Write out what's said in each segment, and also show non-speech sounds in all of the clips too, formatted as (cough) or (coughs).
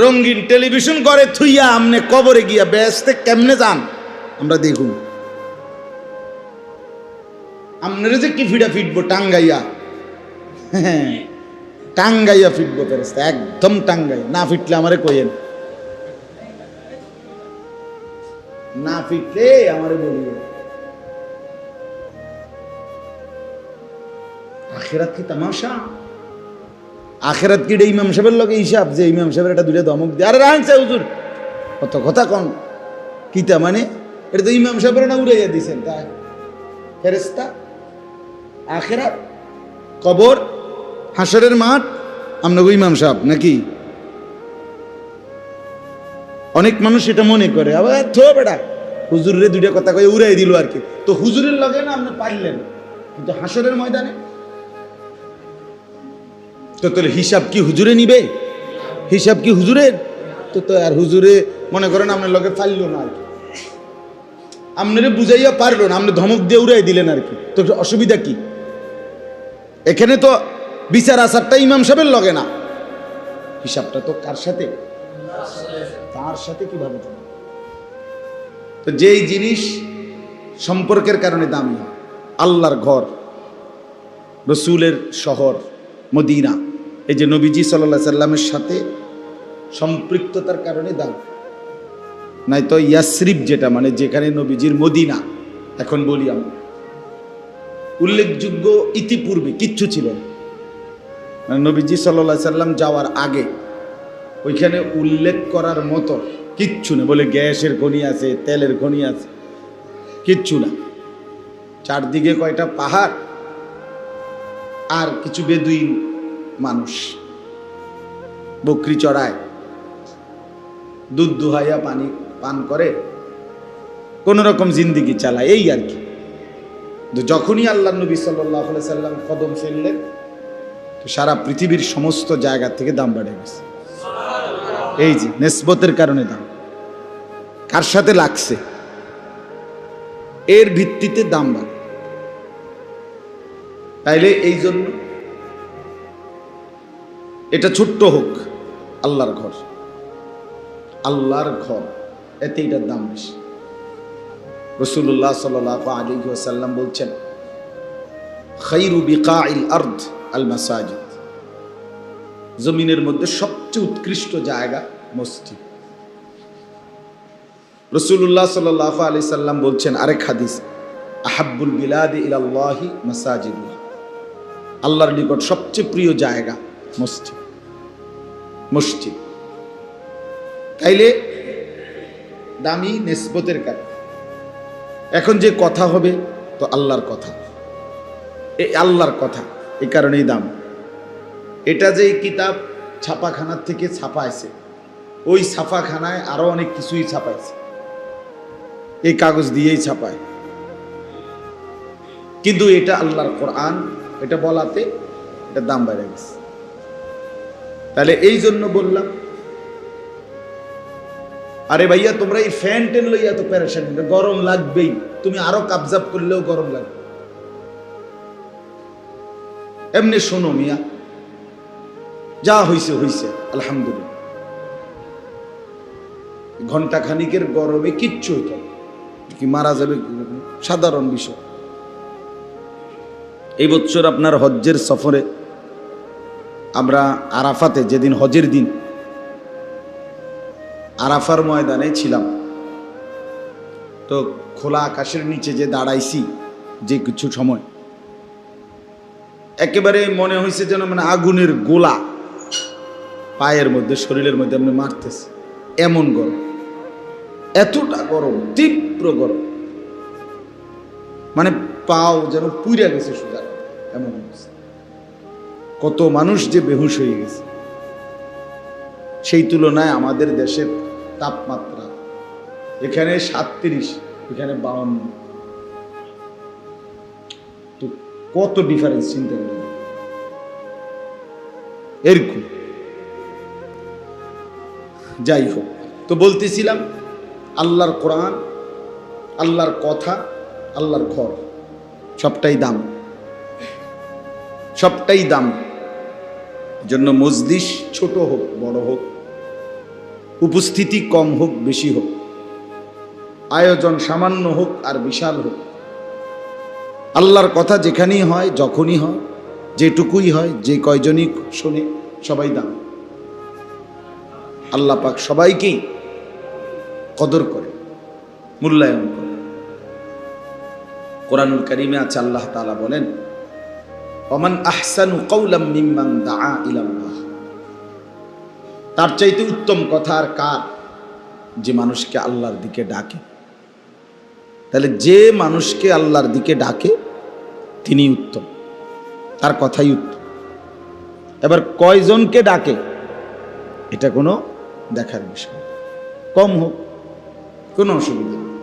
রঙিন টেলিভিশন করে, থুইয়া আমনে কবরে গিয়া ব্যস্তে কেমনে যান? আমরা দেখুন। আপনারা যে কি ফিডা ফিটবো, টাঙ্গাইয়া। টাঙ্গাইয়া ফিটবো ফেরেস্তা একদম টাঙ্গাই না ফিটলে আমারে কইেন না ফিটলে আমারে বলিয়ে আখেরাত কি তামাশা? আখেরাত কি এটা ইমাম সাহেবের লগে হিসাব? যে ইমাম সাহেবের এটা দুটো ধমক দিয়ে, আরে রাখছে হুজুর। কত কথা কন। কিতা মানে? এটা তো ইমাম সাহেবের না উড়াইয়া দিছেন, তাই? ফেরেস্তা আখেরাত, কবর, হাসরের মাঠ আপনাকে ইমাম সাহেব, নাকি? অনেক মানুষ এটা মনে করে, আবার থো বেটা, হুজুরের দুইটা কথা কয়ে উড়াই দিল আর কি। তো হুজুরের লগে না আপনি পারলেন কিন্তু হাসরের ময়দানে তো তোর হিসাব কি হুজুরে নিবে? হিসাব কি হুজুরের? তো তো আর হুজুরে মনে করেন আপনার লগে ফাইল না আর কি আপনারে বুঝাইয়া পারল না, আপনি ধমক দিয়ে উড়াই দিলেন আর কি। তো অসুবিধা কি? এখানে তো বিচার আসারটা ইমাম সাহেবের লগে না। হিসাবটা তো কার সাথে? তার সাথে কীভাবে? তো যেই জিনিস সম্পর্কের কারণে দামি আল্লাহর ঘর, রসুলের শহর, মদিনা। এই যে নবীজি সাল্লাহ সাল্লামের সাথে সম্পৃক্ততার কারণে দাম নাই তো ইয়াসরিফ যেটা মানে যেখানে নবীজির মদিনা, এখন বলি আমরা। উল্লেখযোগ্য ইতিপূর্বে কিচ্ছু ছিল। মানে নবীজি সাল্লাহ সাল্লাম যাওয়ার আগে ওইখানে উল্লেখ করার মতো কিচ্ছু না। বলে গ্যাসের খনি আছে, তেলের খনি আছে, কিচ্ছু না। চারদিকে কয়টা পাহাড়, আর কিছু বেদুইন মানুষ। বকরি চড়ায়, দুধ দুহাইয়া পানি পান করে কোন রকম জিন্দিগি চালায়, এই আর কি। যখনই আল্লাহ নবী সাল্লাহ সাল্লাম কদম ফেললেন, তো সারা পৃথিবীর সমস্ত জায়গা থেকে দাম বেড়ে গেছে। এই যে, নেসবতের কারণে দাম। কার সাথে লাগছে? এর ভিত্তিতে দাম বাড়ে। তাইলে এই জন্য এটা ছোট্ট হোক, আল্লাহর ঘর। আল্লাহর ঘর এতে এটার দাম বেশি। রসুল্লাহ সাল আলী সাল্লাম বলছেন খৈরু বিকাইল আর্দ আল মাসাজিদ। জমিনের মধ্যে সবচেয়ে উৎকৃষ্ট জায়গা মসজিদ। রসুল্লাহ সাল আলি সাল্লাম বলছেন আরেক হাদিস, আহাব্বুল বিলাদি ইলাল্লাহি মাসাজিদুল্লাহ আল্লাহর নিকট সবচেয়ে প্রিয় জায়গা মসজিদ। মসজিদ। তাইলে দামি নেসবতের কারণ এখন যে কথা হবে, তো আল্লাহর কথা। এই আল্লাহর কথা এই কারণেই দাম। এটা যে কিতাব ছাপাখানার থেকে ছাপাইছে, ওই ছাপাখানায় আরও অনেক কিছুই ছাপাইছে। এই কাগজ দিয়েই ছাপায়। কিন্তু এটা আল্লাহর কোরআন, এটা বলাতে এটা দাম বেড়ে গেছে। তাহলে এই জন্য বললাম, আরে ভাইয়া, তোমরা এই ফ্যান টেন লইয়া তো প্যারেশান গরম লাগবেই। তুমি আরও কাবজাব করলেও গরম লাগবে। এমনি শোনো মিয়া, যা হইছে হইছে, আলহামদুলিল্লাহ। ঘণ্টা খানিকের গরমে কিচ্ছু হইত কি মারা যাবে সাধারণ বিষয়। এই বছর আপনার হজ্জের সফরে আমরা আরাফাতে যেদিন হজের দিন আরাফার ময়দানে ছিলাম। তো খোলা আকাশের নিচে যে দাঁড়াইছি যে কিছু সময়, একেবারে মনে হয়েছে যেন মানে আগুনের গোলা পায়ের মধ্যে, শরীরের মধ্যে আপনি মারতেছে। এমন গরম, এতটা গরম, তীব্র গরম। মানে পাও যেন পুইরা গেছে সোজা, এমন অবস্থা। কত মানুষ যে বেহুশ হয়ে গেছে। সেই তুলনায় আমাদের দেশের তাপমাত্রা এখানে সাতত্রিশ, এখানে বাউন্ন। তো কত ডিফারেন্স চিন্তা করে দেখুন। এরকম। যাই হোক, তো বলতেছিলাম, আল্লাহর কোরআন, আল্লাহর কথা, আল্লাহর ঘর, সবটাই দাম। সবটাই দাম। জন্য মজলিস ছোট হোক, বড় হোক, উপস্থিতি কম হোক, বেশি হোক, আয়োজন সামান্য হোক আর বিশাল হোক। আল্লাহর কথা যেখানেই হয়, যখনই হয়, যেটুকুই হয়, যে কয়জনই শোনে, সবাই দাম। আল্লাহ পাক সবাইকেই কদর করে, মূল্যায়ন করে। কোরআনুল করিমে আছে, আল্লাহ তাআলা বলেন অমান আহসানু কৌলাম মিম্মান দা ইলাল্লাহ। তার চাইতে উত্তম কথা আর কার? যে মানুষকে আল্লাহর দিকে ডাকে। তাহলে যে মানুষকে আল্লাহর দিকে ডাকে তিনি উত্তম। তার কথাই উত্তম। এবার কয়জনকে ডাকে, এটা কোনো দেখার বিষয়। কম হোক, কোনো অসুবিধা নেই।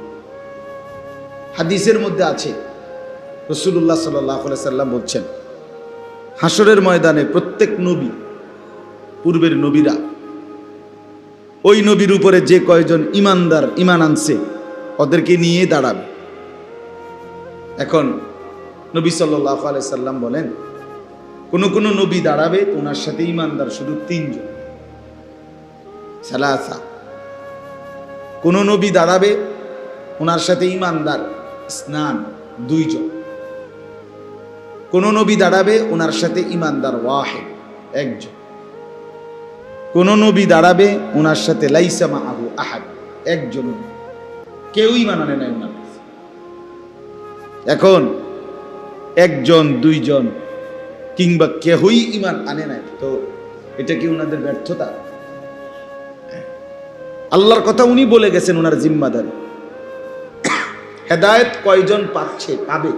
হাদিসের মধ্যে আছে রসুল্লাহ সাল্লাহ সাল্লাম বলছেন হাসরের ময়দানে প্রত্যেক নবী, পূর্বের নবীরা, ওই নবীর উপরে যে কয়জন ইমানদার ইমান আনছে, ওদেরকে নিয়ে দাঁড়াবে। এখন নবী সাল্লাহ সাল্লাম বলেন, কোন কোন নবী দাঁড়াবে, ওনার সাথে ইমানদার শুধু তিনজন। সালাসা। কোন নবী দাঁড়াবে, ওনার সাথে ইমানদার, স্নান, দুইজন। কোন নবী দাঁড়াবে, ওনার সাথে ইমানদার ওয়াহেদ, একজন। কোন নবী দাঁড়াবে, ওনার সাথে লাইসামা আবু আহাদ, একজন কেউই মানানে নাই ওনার এখন একজন, দুইজন কিংবা কেহই ইমান আনে নাই, তো এটা কি ওনাদের ব্যর্থতা? আল্লাহর কথা উনি বলে গেছেন ওনার জিম্মাদারি। (coughs) হেদায়েত কয়জন পাচ্ছে, পাবে,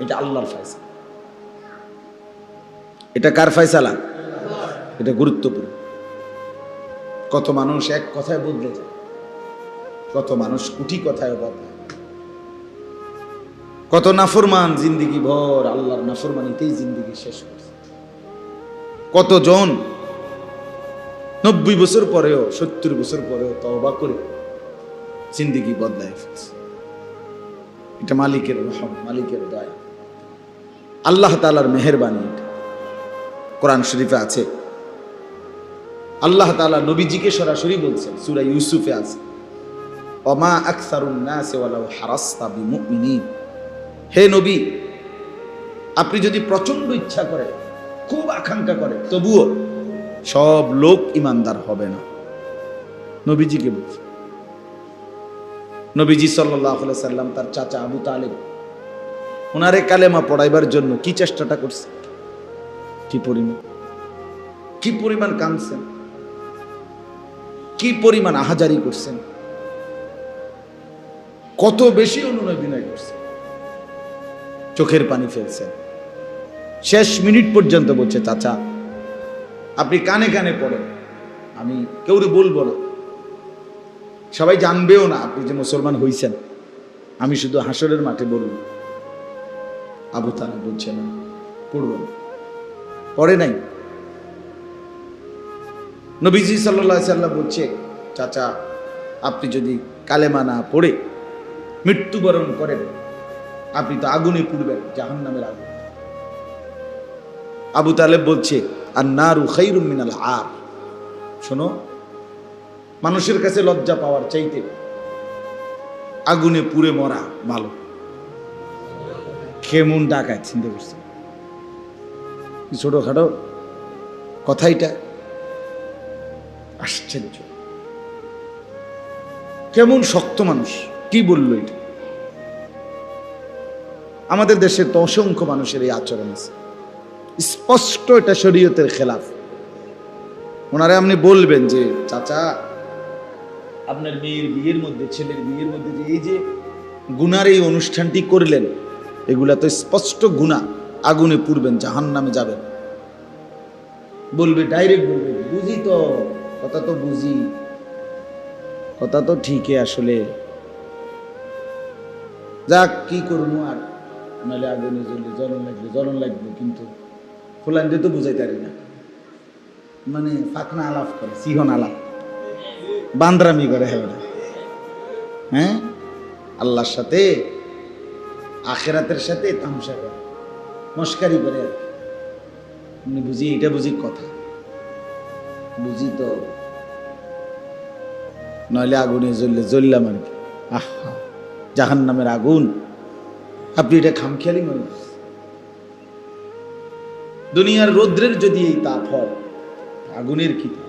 এটা আল্লাহর ফয়সালা। এটা কার ফয়সালা? এটা গুরুত্বপূর্ণ। কত মানুষ এক কথায় বদলে যায়। কত মানুষ কুটি কথায় বদলায় কত নাফরমান জিন্দিগি ভর আল্লাহর নাফরমানিতেই জিন্দিগি শেষ করছে। কতজন নব্বই বছর পরেও, সত্তর বছর পরেও তওবা করে জিন্দিগি বদলায় ফেলছে। এটা মালিকের রহম, মালিকের দয়া। আল্লাহ তালার মেহরবানি এটা। কোরআন শরীফে আছে। আল্লাহ তাআলা নবীজিকে সরাসরি বলছেন, সুরা ইউসুফে আছে। অমা আকসারুন নাসি ওয়ালাউ হারাসতা হে নবী, আপনি যদি প্রচণ্ড ইচ্ছা করে, খুব আকাঙ্ক্ষা করে, তবুও সব লোক ইমানদার হবে না। নবীজিকে বলছে নবীজি সাল্লাহ সাল্লাম তার চাচা আবু তালেব ওনারে কালেমা পড়াইবার জন্য কি চেষ্টাটা করছে? কি পরিমাণ? কি পরিমাণ কাঁদছেন? কি পরিমাণ আহাজারি করছেন? কত বেশি অনুনয় বিনয় করছেন? চোখের পানি ফেলছেন। শেষ মিনিট পর্যন্ত বলছে, চাচা, আপনি কানে কানে পড়েন। আমি কেউরে বলব না। সবাই জানবেও না আপনি যে মুসলমান হইছেন। আমি শুধু হাসরের মাঠে বলব আবু তালা বলছে না পড়ব না পড়ে নাই। নবীজি সাল্লাহ সাল্লাম বলছে, চাচা, আপনি যদি কালেমা না পড়ে, মৃত্যুবরণ করেন, আপনি তো আগুনে পুড়বেন জাহান নামের আগুন। আবু তালেব বলছে আর নারু খৈরুম মিনাল আর শোনো, মানুষের কাছে লজ্জা পাওয়ার চাইতে আগুনে পুড়ে মরা ভালো। কেমন ডাকায় চিন্তা করছে। ছোটখাটো কথাইটা আশ্চর্য। কেমন শক্ত মানুষ, কি বলল এটা? আমাদের দেশে তো অসংখ্য মানুষের এই আচরণ আছে। স্পষ্ট এটা শরীয়তের খেলাফ। ওনারে আপনি বলবেন যে, চাচা, আপনার মেয়ের বিয়ের মধ্যে, ছেলের বিয়ের মধ্যে যে এই যে গুনার এই অনুষ্ঠানটি করলেন, এগুলা তো স্পষ্ট গুণা আগুনে পুড়বেন জাহান নামে যাবেন। বলবে ডাইরেক্ট বলবে, বুঝি তো, কথা তো বুঝি। কথা তো ঠিকই আসলে। যাক, কি করব আর? নাহলে আগুনে জ্বলে জ্বলন লাগবে জ্বলন লাগবে কিন্তু ফুলান দিয়ে তো বুঝাইতে পারি না। মানে ফাঁকনা আলাপ করে, সিহন আলাপ। বান্দ্রামি করে হ্যাঁ হ্যাঁ? আল্লাহর সাথে, আখেরাতের সাথে তামসা করে। মস্কারি করে। আমি বুঝি এটা বুঝি কথা। বুঝি তো। নইলে আগুনে জ্বললে জ্বললাম আর কি। আহা জাহান নামের আগুন। আপনি এটা খামখেয়ালি মনে দুনিয়ার রৌদ্রের যদি এই তাপ হয়, আগুনের কি তাপ?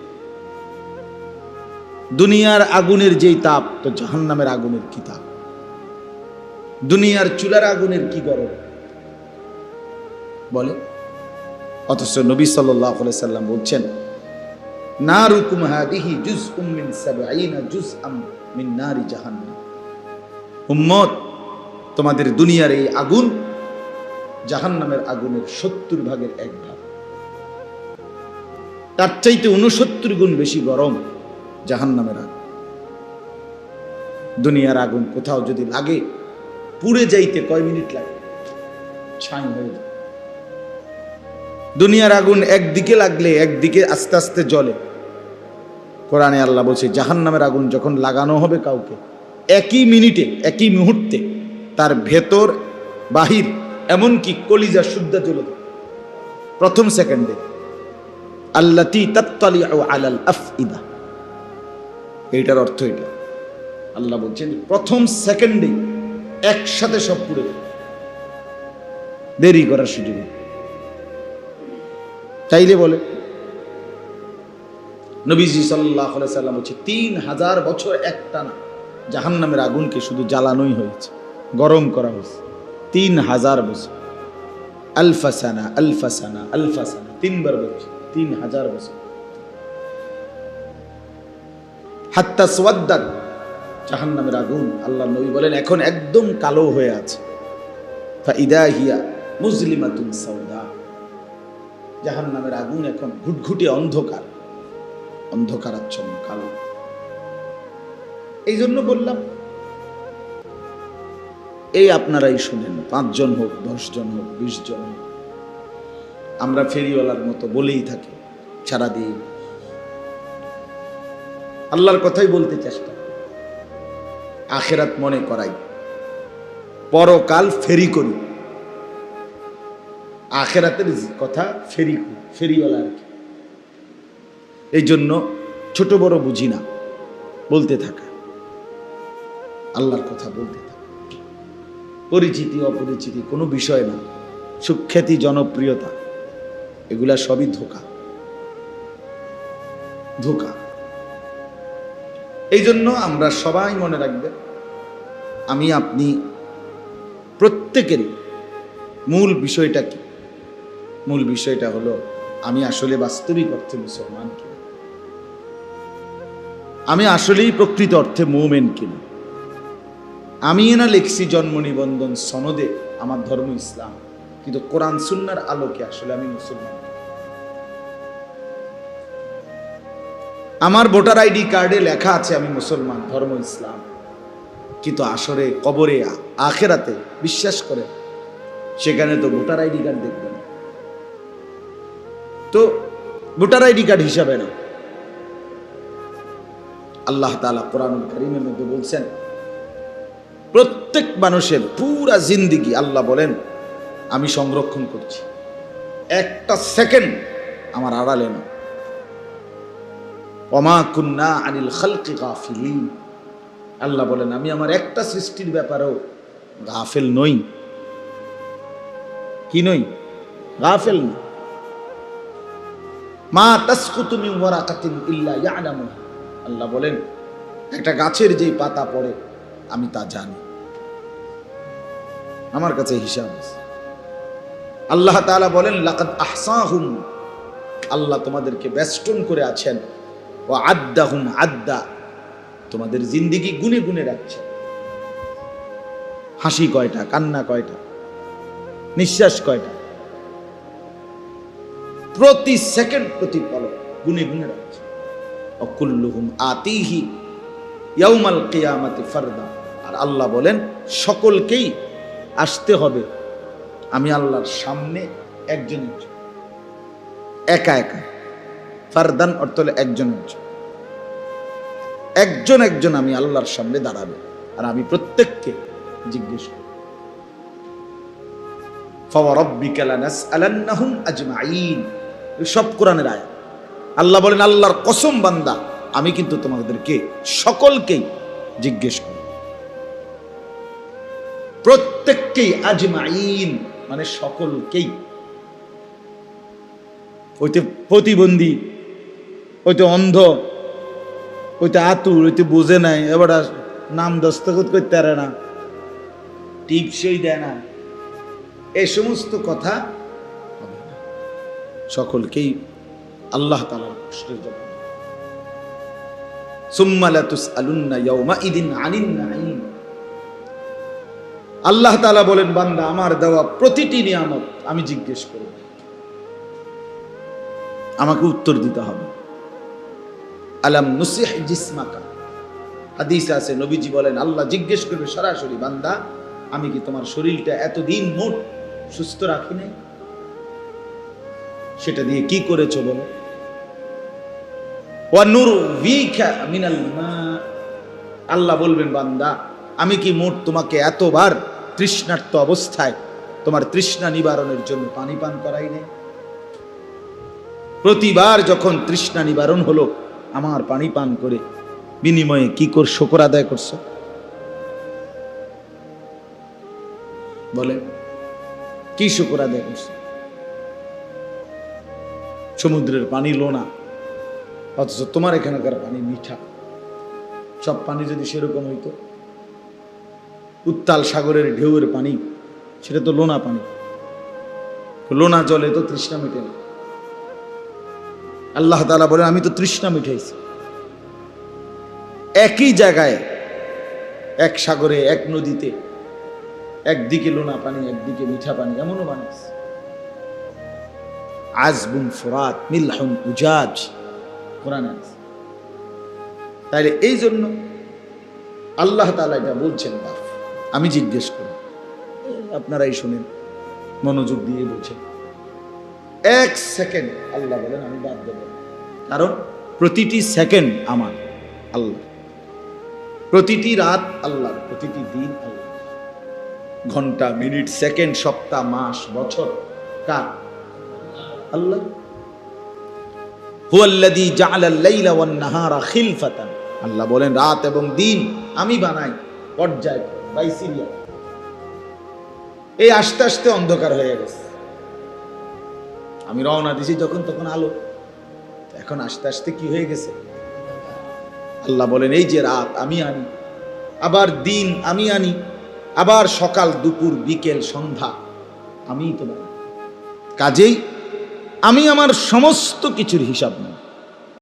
দুনিয়ার আগুনের যেই তাপ, তো জাহান নামের আগুনের কি তাপ? দুনিয়ার চুলার আগুনের কি গরম? বলে। অথচ নবী সাল্লাম বলছেন তোমাদের দুনিয়ার এই আগুন জাহান্নামের আগুনের সত্তর ভাগের এক ভাগ। তার চাইতে উনসত্তর গুণ বেশি গরম জাহান্নামের আগুন। দুনিয়ার আগুন কোথাও যদি লাগে, পুড়ে যাইতে কয় মিনিট লাগে? ছাই হয়ে যায়। দুনিয়ার আগুন একদিকে লাগলে একদিকে আস্তে আস্তে জ্বলে। কোরআনে আল্লাহ বলছে জাহান নামের আগুন যখন লাগানো হবে কাউকে, একই মিনিটে, একই মুহূর্তে, তার ভেতর, বাহির, এমনকি কলিজা শুদ্ধা জ্বলে প্রথম সেকেন্ডে, আল্লাতি তাত্তালি আলাল আফইদা। এইটার অর্থ এটা। আল্লাহ বলছেন প্রথম সেকেন্ডে একসাথে সব পুড়ে দেরি করার সুযোগ। চাইলে বলে। নবীজি সাল্লাহ সাল্লাম বলছে, তিন হাজার বছর একটানা জাহান নামের আগুনকে শুধু জ্বালানোই হয়েছে, গরম করা হয়েছে। তিন হাজার বছর। আলফাসানা আলফাসানা আলফাসানা তিনবার বলছে, তিন হাজার বছর। হাত্তা সোয়াদ্দাদ জাহান নামের আগুন, আল্লাহ নবী বলেন, এখন একদম কালো হয়ে আছে। ফাইদা হিয়া মুসলিমাতুন সাউদা। জাহান নামের আগুন এখন ঘুটঘুটে অন্ধকার, অন্ধকারাচ্ছন্ন, কালো। এই জন্য বললাম, এই আপনারাই শুনেন, পাঁচজন হোক, দশজন হোক বিশ জন হোক, আমরা ফেরিওয়ালার মতো বলেই থাকি সারাদিন আল্লাহর কথাই বলতে চেষ্টা আখেরাত মনে করাই, পরকাল ফেরি করি। আখেরাতের কথা ফেরি ফেরিওয়ালা আর কি। এই জন্য ছোট বড় বুঝি না, বলতে থাকা। আল্লাহর কথা বলতে থাকা। পরিচিতি, অপরিচিতি কোনো বিষয় না। সুখ্যাতি, জনপ্রিয়তা, এগুলা সবই ধোকা। ধোকা। এই জন্য আমরা সবাই মনে রাখবেন আমি, আপনি, প্রত্যেকেরই মূল বিষয়টা কি? মূল বিষয়টা হলো, আমি আসলে বাস্তবিক অর্থে মুসলমান কিনা? আমি আসলেই প্রকৃত অর্থে মৌমেন কিনা? আমি না লিখছি জন্ম নিবন্ধন সনদে আমার ধর্ম ইসলাম, কিন্তু কোরআন সুন্নার আলোকে আসলে আমি মুসলমান আমার ভোটার আইডি কার্ডে লেখা আছে আমি মুসলমান, ধর্ম ইসলাম, কিন্তু আসরে, কবরে, আখেরাতে বিশ্বাস করে, সেখানে তো ভোটার আইডি কার্ড দেখবে। তো ভোটার আইডি কার্ড হিসাবে না আল্লাহ তালা কোরআন করিমের মধ্যে বলছেন, প্রত্যেক মানুষের পুরা জিন্দিগি আল্লাহ বলেন, আমি সংরক্ষণ করছি। একটা সেকেন্ড আমার আড়ালে না অমা কুন্না আনিল খালকে গাফিলিন। আল্লাহ বলেন, আমি আমার একটা সৃষ্টির ব্যাপারেও গাফেল নই। কি নই? গাফেল না মা তাসকুতু মিন ওয়ারাকাতিন ইল্লা ইয়ালামুহা আল্লাহ বলেন, একটা গাছের যেই পাতা পড়ে, আমি তা জানি। আমার কাছে হিসাব আছে। আল্লাহ তাআলা বলেন, লাকাদ আহসাহুম, আল্লাহ তোমাদেরকে বেষ্টন করে আছেন। ও আদ্দাহুম আদ্দা, তোমাদের জিন্দিগি গুনে গুনে রাখছে। হাসি কয়টা, কান্না কয়টা, নিঃশ্বাস কয়টা প্রতি সেকেন্ড প্রতি পলক গুনে গুনে রাখছে। অকুল্লুহুম আতিহি ইয়াউমাল কিয়ামাতি ফারদা। আর আল্লাহ বলেন, সকলকেই আসতে হবে। আমি আল্লাহর সামনে একজন একা একা। ফারদান অর্থ হলো একজন একজন একজন একজন আমি আল্লাহর সামনে দাঁড়াবে। আর আমি প্রত্যেককে জিজ্ঞেস আজমাইন সব কোরআনের আয়াত। আল্লাহ বলেন, আল্লাহর কসম বান্দা, আমি কিন্তু তোমাদেরকে সকলকেই জিজ্ঞেস করি প্রত্যেককেই আজমাইন মানে সকলকেই। ওইতে প্রতিবন্ধী, ওইতে অন্ধ, ওইতে আতুর, ওইতে বোঝে নাই, এবার নাম দস্তখত করতে পারে না। টিপসই দেয় না। এই সমস্ত কথা হবে না। সকলকেই আল্লাহ। আল্লাহ তালা বলেন, বান্দা, আমার দেওয়া প্রতিটি নিয়ামত আমি জিজ্ঞেস করব আমাকে উত্তর দিতে হবে আলাম নুসিহ জিসমাকা হাদিস আছে, নবীজি বলেন, আল্লাহ জিজ্ঞেস করবে সরাসরি, বান্দা, আমি কি তোমার শরীরটা এতদিন মোট সুস্থ রাখি নাই? সেটা দিয়ে কি করেছ বলো? মিনাল আল্লাহ বলবেন, বান্দা, আমি কি মোট তোমাকে এতবার তৃষ্ণার্ত অবস্থায় তোমার তৃষ্ণা নিবারণের জন্য পানি পান করাই নেই? প্রতিবার যখন তৃষ্ণা নিবারণ হলো, আমার পানি পান করে বিনিময়ে কি কর, শকর আদায় করছ? বলে কি শকর আদায় করছ? সমুদ্রের পানি লোনা অথচ তোমার এখানকার পানি মিঠা। সব পানি যদি সেরকম হইতো, উত্তাল সাগরের ঢেউয়ের পানি, সেটা তো লোনা পানি। লোনা জলে তো তৃষ্ণা মেটে না। আল্লাহ তালা বলেন, আমি তো তৃষ্ণা মিঠাইছি। একই জায়গায়, এক সাগরে, এক নদীতে একদিকে লোনা পানি, একদিকে মিঠা পানি, এমনও বানিয়েছে আজবুন ফোরাত, মিলহুন উজাজ, কোরআনে আছে তাহলে এই জন্য আল্লাহ তালা এটা বলছেন, বাপ, আমি জিজ্ঞেস করি, আপনারাই শুনেন, মনোযোগ দিয়ে বলছেন এক সেকেন্ড আল্লাহ বলেন, আমি বাদ দেব। কারণ প্রতিটি সেকেন্ড আমার আল্লাহ। প্রতিটি রাত আল্লাহ, প্রতিটি দিন আল্লাহ। ঘণ্টা, মিনিট, সেকেন্ড, সপ্তাহ, মাস, বছর কার আল্লাহ। হুয়াল্লাযী লাইলা ওয়ান নাহারা খিলফাতান। আল্লাহ বলেন, রাত এবং দিন আমি বানাই পর্যায় বাই সিরিয়াল এই আস্তে আস্তে অন্ধকার হয়ে গেছে। আমি রওনা দিছি যখন তখন আলো। এখন আস্তে আস্তে কি হয়ে গেছে? আল্লাহ বলেন, এই যে রাত আমি আনি, আবার দিন আমি আনি। আবার সকাল দুপুর বিকেল সন্ধ্যা আমিই তোমার। কাজেই আমি আমার সমস্ত কিছুর হিসাব নেই